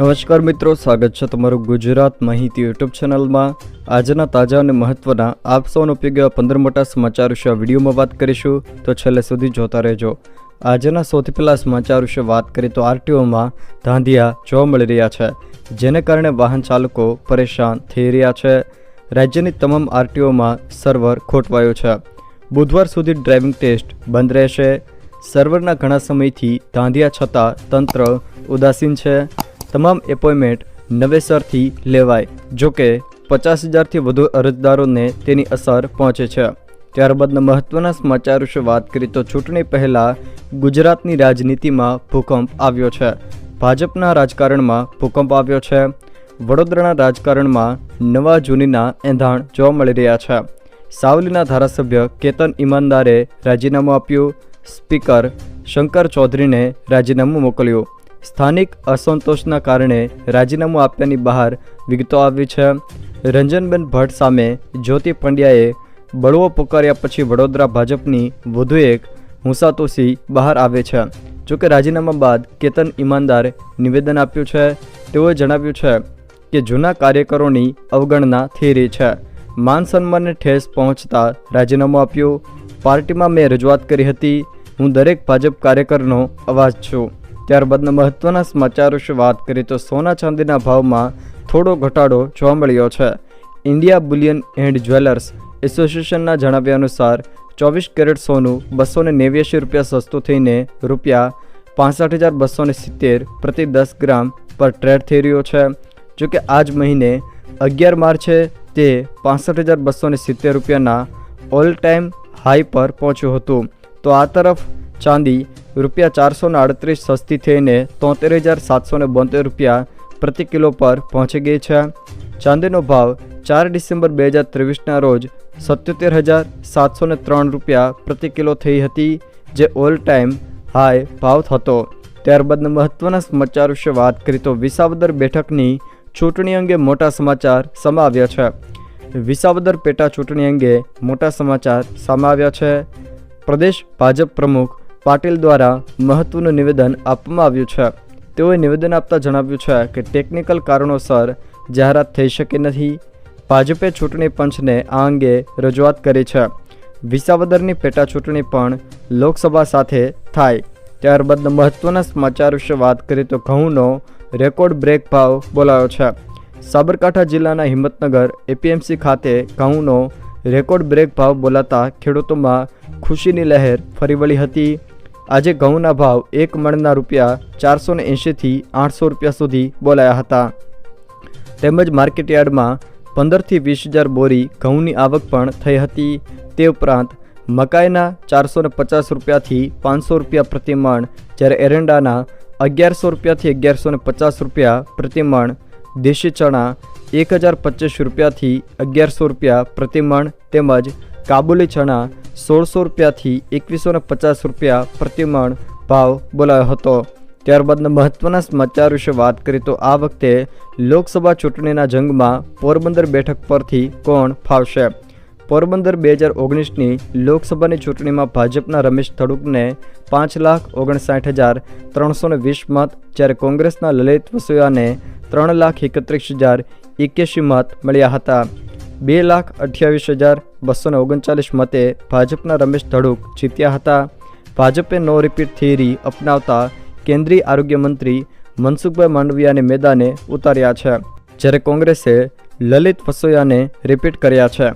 નમસ્કાર મિત્રો, સ્વાગત છે તમારું ગુજરાત માહિતી યુટ્યુબ ચેનલમાં. આજના તાજા અને મહત્વના આપ સૌનો ઉપયોગી પંદર મોટા સમાચાર વિશે વિડીયોમાં વાત કરીશું. તો છેલ્લે સુધી જોતા રહેજો. આજના સૌથી પહેલાં સમાચાર વિશે વાત કરીએ તો આરટીઓમાં ધાંધિયા જોવા મળી રહ્યા છે, જેને કારણે વાહન ચાલકો પરેશાન થઈ રહ્યા છે. રાજ્યની તમામ આરટીઓમાં સર્વર ખોટવાયું છે. બુધવાર સુધી ડ્રાઇવિંગ ટેસ્ટ બંધ રહેશે. સર્વરના ઘણા સમયથી ધાંધિયા છતાં તંત્ર ઉદાસીન છે. તમામ એપોઇન્ટમેન્ટ નવેસરથી લેવાય જોકે પચાસ હજારથી વધુ અરજદારોને તેની અસર પહોંચે છે. ત્યારબાદના મહત્વના સમાચાર વિશે વાત કરીએ તો ચૂંટણી પહેલાં ગુજરાતની રાજનીતિમાં ભૂકંપ આવ્યો છે. ભાજપના રાજકારણમાં ભૂકંપ આવ્યો છે. વડોદરાના રાજકારણમાં નવા જૂનીના એંધાણ જોવા મળી રહ્યા છે. સાવલીના ધારાસભ્ય કેતન ઈમાનદારે રાજીનામું આપ્યું. સ્પીકર શંકર ચૌધરીને રાજીનામું મોકલ્યું. સ્થાનિક અસંતોષના કારણે રાજીનામું આપ્યાની બહાર વિગતો આવી છે. રંજનબેન ભટ્ટ સામે જ્યોતિ પંડ્યાએ બળવો પુકાર્યા પછી વડોદરા ભાજપની વધુ એક હુંસાતુસી બહાર આવે છે. જોકે રાજીનામા બાદ કેતન ઈમાનદાર નિવેદન આપ્યું છે. તેઓએ જણાવ્યું છે કે જૂના કાર્યકરોની અવગણના થઈ રહી છે. માન સન્માનને ઠેસ પહોંચતા રાજીનામું આપ્યું. પાર્ટીમાં મેં રજૂઆત કરી હતી. હું દરેક ભાજપ કાર્યકરનો અવાજ છું. ત્યારબાદના મહત્વના સમાચાર વિશે વાત કરીએ તો સોના ચાંદીના ભાવમાં થોડો ઘટાડો જોવા મળ્યો છે. ઇન્ડિયા બુલિયન એન્ડ જ્વેલર્સ એસોસિએશનના જણાવ્યા અનુસાર ચોવીસ કેરેટ સોનું બસો ને નેવ્યાસી રૂપિયા સસ્તું થઈને રૂપિયા પાસઠ હજાર બસો ને સિત્તેર પ્રતિ દસ ગ્રામ પર ટ્રેડ થઈ રહ્યો છે. જોકે આ જ મહિને અગિયાર માર્ચે તે પાસઠ હજાર બસો સિત્તેર રૂપિયાના ઓલ ટાઈમ હાઈ પર પહોંચ્યું હતું. તો આ તરફ ચાંદી, રૂપિયા ચારસો ને આડત્રીસ સસ્તી થઈને તોતેર હજાર સાતસો ને બોતેર રૂપિયા પ્રતિ કિલો પર પહોંચી ગઈ છે. ચાંદીનો ભાવ ચાર ડિસેમ્બર બે હજાર ત્રેવીસના રોજ સત્યોતેર હજાર સાતસોને ત્રણ રૂપિયા પ્રતિ કિલો થઈ હતી, જે ઓલ ટાઈમ હાઈ ભાવ થતો ત્યારબાદના મહત્વના સમાચાર વિશે વાત કરી તો વિસાવદર બેઠકની ચૂંટણી અંગે મોટા સમાચાર સમાવ્યા છે. વિસાવદર પેટા ચૂંટણી અંગે મોટા સમાચાર સામે આવ્યા છે. પ્રદેશ ભાજપ પ્રમુખ પાટીલ દ્વારા મહત્વનું નિવેદન આપવામાં આવ્યું છે. તેઓએ નિવેદન આપતા જણાવ્યું છે કે ટેકનિકલ કારણોસર જાહેરાત થઈ શકી નથી ભાજપે ચૂંટણી પંચને આ અંગે રજૂઆત કરી છે. વિસાવદરની પેટા ચૂંટણી પણ લોકસભા સાથે થાય. ત્યારબાદના મહત્વના સમાચાર વિશે વાત કરીએ તો ઘઉંનો રેકોર્ડ બ્રેક ભાવ બોલાયો છે. સાબરકાંઠા જિલ્લાના હિંમતનગર એપીએમસી ખાતે ઘઉંનો રેકોર્ડ બ્રેક ભાવ બોલાતા ખેડૂતોમાં ખુશીની લહેર ફરી વળી હતી. આજે ઘઉંના ભાવ એક મણના રૂપિયા ચારસો ને એંશીથી આઠસો રૂપિયા સુધી બોલાયા હતા. તેમજ માર્કેટયાર્ડમાં પંદરથી વીસ હજાર બોરી ઘઉંની આવક પણ થઈ હતી. તે ઉપરાંત મકાઈના ચારસો ને પચાસ રૂપિયાથી પાંચસો રૂપિયા પ્રતિ મણ જ્યારે એરંડાના અગિયારસો રૂપિયાથી અગિયારસો ને પચાસ રૂપિયા પ્રતિ મણ દેશી ચણા એક હજાર પચીસ રૂપિયાથી અગિયારસો રૂપિયા પ્રતિ મણ તેમજ કાબુલી ચણા સોળસો રૂપિયાથી એકવીસો ને પચાસ રૂપિયા પ્રતિમણ ભાવ બોલાયો હતો. ત્યારબાદના મહત્વના સમાચાર વિશે વાત કરીએ તો આ વખતે લોકસભા ચૂંટણીના જંગમાં પોરબંદર બેઠક પરથી કોણ ફાવશે? પોરબંદર બે હજાર ઓગણીસની લોકસભાની ચૂંટણીમાં ભાજપના રમેશ થડુકને પાંચ લાખ ઓગણસાઠ હજાર ત્રણસો વીસ મત, જ્યારે કોંગ્રેસના લલિત વસોયાને ત્રણ લાખ એકત્રીસ હજાર એક્યાસી મત મળ્યા હતા. બે લાખ અઠ્યાવીસ હજાર બસો ને ઓગણચાલીસ મતે ભાજપના રમેશ ધડુક જીત્યા હતા. ભાજપે નો રિપીટ થિયરી અપનાવતા કેન્દ્રીય આરોગ્ય મંત્રી મનસુખભાઈ માંડવિયાને મેદાને ઉતાર્યા છે, જ્યારે કોંગ્રેસે લલિત વસોયાને રિપીટ કર્યા છે.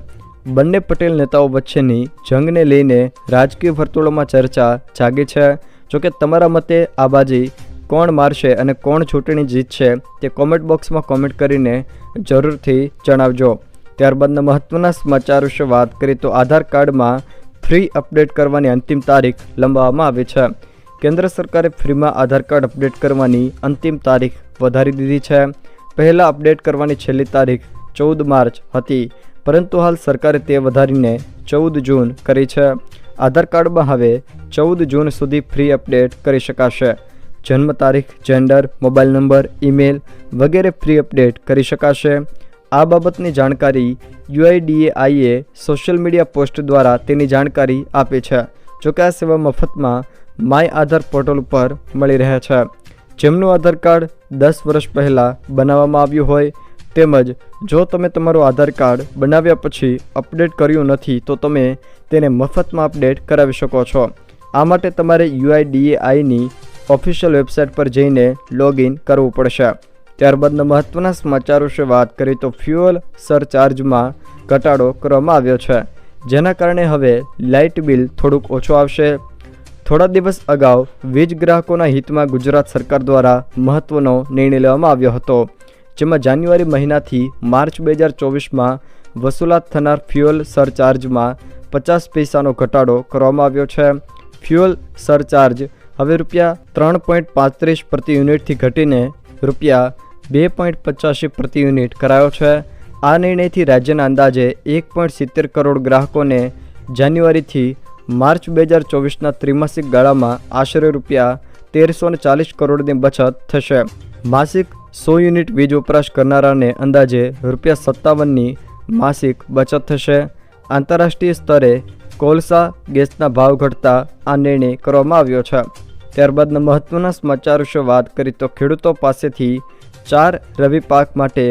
બંને પટેલ નેતાઓ વચ્ચેની જંગને લઈને રાજકીય વર્તુળોમાં ચર્ચા જાગી છે. જોકે તમારા મતે આ બાજી કોણ મારશે અને કોણ ચૂંટણી જીતશે તે કોમેન્ટ બોક્સમાં કોમેન્ટ કરીને જરૂરથી જણાવજો. ત્યારબાદના મહત્વના સમાચાર વિશે વાત કરીએ તો આધાર કાર્ડમાં ફ્રી અપડેટ કરવાની અંતિમ તારીખ લંબાવવામાં આવી છે. કેન્દ્ર સરકારે ફ્રીમાં આધાર કાર્ડ અપડેટ કરવાની અંતિમ તારીખ વધારી દીધી છે. પહેલાં અપડેટ કરવાની છેલ્લી તારીખ ચૌદ માર્ચ હતી, પરંતુ હાલ સરકારે તે વધારીને ચૌદ જૂન કરી છે. આધાર કાર્ડમાં હવે ચૌદ જૂન સુધી ફ્રી અપડેટ કરી શકાશે. જન્મ તારીખ, જેન્ડર, મોબાઈલ નંબર, ઈમેલ વગેરે ફ્રી અપડેટ કરી શકાશે. આ બાબતની જાણકારી યુઆઈડીએઆઈએ સોશિયલ મીડિયા પોસ્ટ દ્વારા તેની જાણકારી આપી છે. જોકે આ સેવા મફતમાં માય આધાર પોર્ટલ ઉપર મળી રહે છે. જેમનું આધાર કાર્ડ દસ વર્ષ પહેલાં બનાવવામાં આવ્યું હોય તેમજ જો તમે તમારું આધાર કાર્ડ બનાવ્યા પછી અપડેટ કર્યું નથી તો તમે તેને મફતમાં અપડેટ કરાવી શકો છો. આ માટે તમારે યુઆઈડીએઆઈની ઓફિશિયલ વેબસાઇટ પર જઈને લોગિન કરવું પડશે. ત્યારબાદના મહત્ત્વના સમાચારો વિશે વાત કરીએ તો ફ્યુઅલ સરચાર્જમાં ઘટાડો કરવામાં આવ્યો છે. જેના કારણે હવે લાઇટ બિલ થોડુંક ઓછું આવશે. થોડા દિવસ અગાઉ વીજ ગ્રાહકોના હિતમાં ગુજરાત સરકાર દ્વારા મહત્ત્વનો નિર્ણય લેવામાં આવ્યો હતો. જેમાં જાન્યુઆરી મહિનાથી માર્ચ બે હજાર ચોવીસમાં વસૂલાત થનાર ફ્યુઅલ સરચાર્જમાં પચાસ પૈસાનો ઘટાડો કરવામાં આવ્યો છે. ફ્યુઅલ સરચાર્જ હવે રૂપિયા ત્રણ પોઈન્ટ પાંત્રીસ પ્રતિ યુનિટથી ઘટીને રૂપિયા બે પોઈન્ટ પચાસી પ્રતિ યુનિટ કરાયો છે. આ નિર્ણયથી રાજ્યના અંદાજે એક પોઈન્ટ સિત્તેર કરોડ ગ્રાહકોને જાન્યુઆરીથી માર્ચ બે હજાર ચોવીસના ત્રિમાસિક ગાળામાં આશરે રૂપિયા તેરસો ચાલીસ કરોડની બચત થશે. માસિક સો યુનિટ વીજ વપરાશ કરનારાને અંદાજે રૂપિયા સત્તાવનની માસિક બચત થશે. આંતરરાષ્ટ્રીય સ્તરે કોલસા ગેસના ભાવ ઘટતા આ નિર્ણય કરવામાં આવ્યો છે. ત્યારબાદના મહત્ત્વના સમાચાર વિશે વાત કરી તો ખેડૂતો પાસેથી ચાર રવિ પાક માટે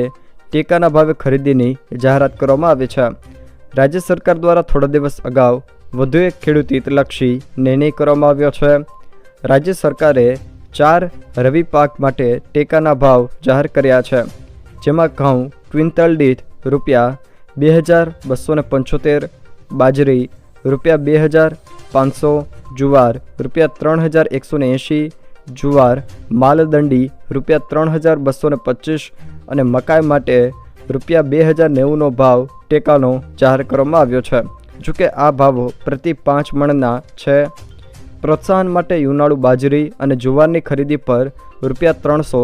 ટેકાના ભાવે ખરીદીની જાહેરાત કરવામાં આવી છે. રાજ્ય સરકાર દ્વારા થોડા દિવસ અગાઉ વધુ એક ખેડૂત હિતલક્ષી નિર્ણય કરવામાં આવ્યો છે. રાજ્ય સરકારે ચાર રવિ પાક માટે ટેકાના ભાવ જાહેર કર્યા છે. જેમાં ઘઉં, ક્વિન્ટલ દીઠ રૂપિયા બે હજાર બસો પંચોતેર, બાજરી રૂપિયા બે હજાર પાંચસો, જુવાર, રૂપિયા ત્રણ હજાર એકસો ને એંશી, જુવાર, માલદંડી, રૂપિયા ત્રણ હજાર બસો ને પચીસ અને મકાઈ માટે રૂપિયા બે હજાર નેવુંનો ભાવ ટેકાનો જાહેર કરવામાં આવ્યો છે. જોકે આ ભાવો પ્રતિ પાંચ મણના છે. પ્રોત્સાહન માટે યુનાળુ બાજરી અને જુવારની ખરીદી પર રૂપિયા ત્રણસો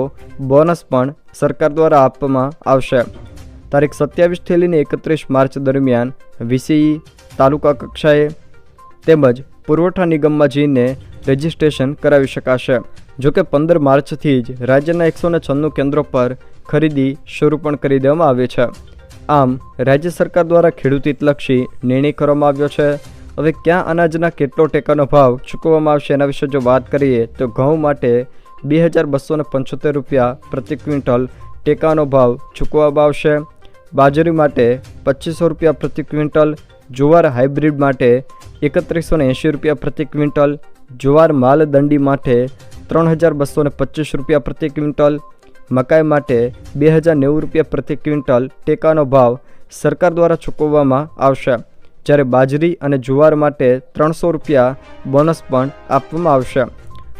બોનસ પણ સરકાર દ્વારા આપવામાં આવશે. તારીખ સત્યાવીસથી લઈને એકત્રીસ માર્ચ દરમિયાન વીસીઈ તાલુકા કક્ષાએ તેમજ પુરવઠા નિગમમાં જઈને રજિસ્ટ્રેશન કરાવી શકાશે. જોકે પંદર માર્ચથી જ રાજ્યના એકસો છન્નું કેન્દ્રો પર ખરીદી શરૂ પણ કરી દેવામાં આવી છે. આમ, રાજ્ય સરકાર દ્વારા ખેડૂત હિતલક્ષી નિર્ણય કરવામાં આવ્યો છે. હવે ક્યાં અનાજના કેટલો ટેકાનો ભાવ ચૂકવવામાં આવશે એના વિશે જો વાત કરીએ, તો ઘઉં માટે બે હજાર બસો પંચોતેર રૂપિયા પ્રતિ ક્વિન્ટલ ટેકાનો ભાવ ચૂકવવામાં આવશે. બાજરી માટે પચીસો રૂપિયા પ્રતિ ક્વિન્ટલ જુવાર હાઇબ્રિડ માટે એકત્રીસો ને એંશી રૂપિયા પ્રતિ ક્વિન્ટલ, જુવાર માલદંડી માટે ત્રણ હજાર બસો ને પચીસ રૂપિયા પ્રતિ ક્વિન્ટલ, મકાઈ માટે બે હજાર નેવું રૂપિયા પ્રતિ ક્વિન્ટલ ટેકાનો ભાવ સરકાર દ્વારા ચૂકવવામાં આવશે. જ્યારે બાજરી અને જુવાર માટે ત્રણસો રૂપિયા બોનસ પણ આપવામાં આવશે.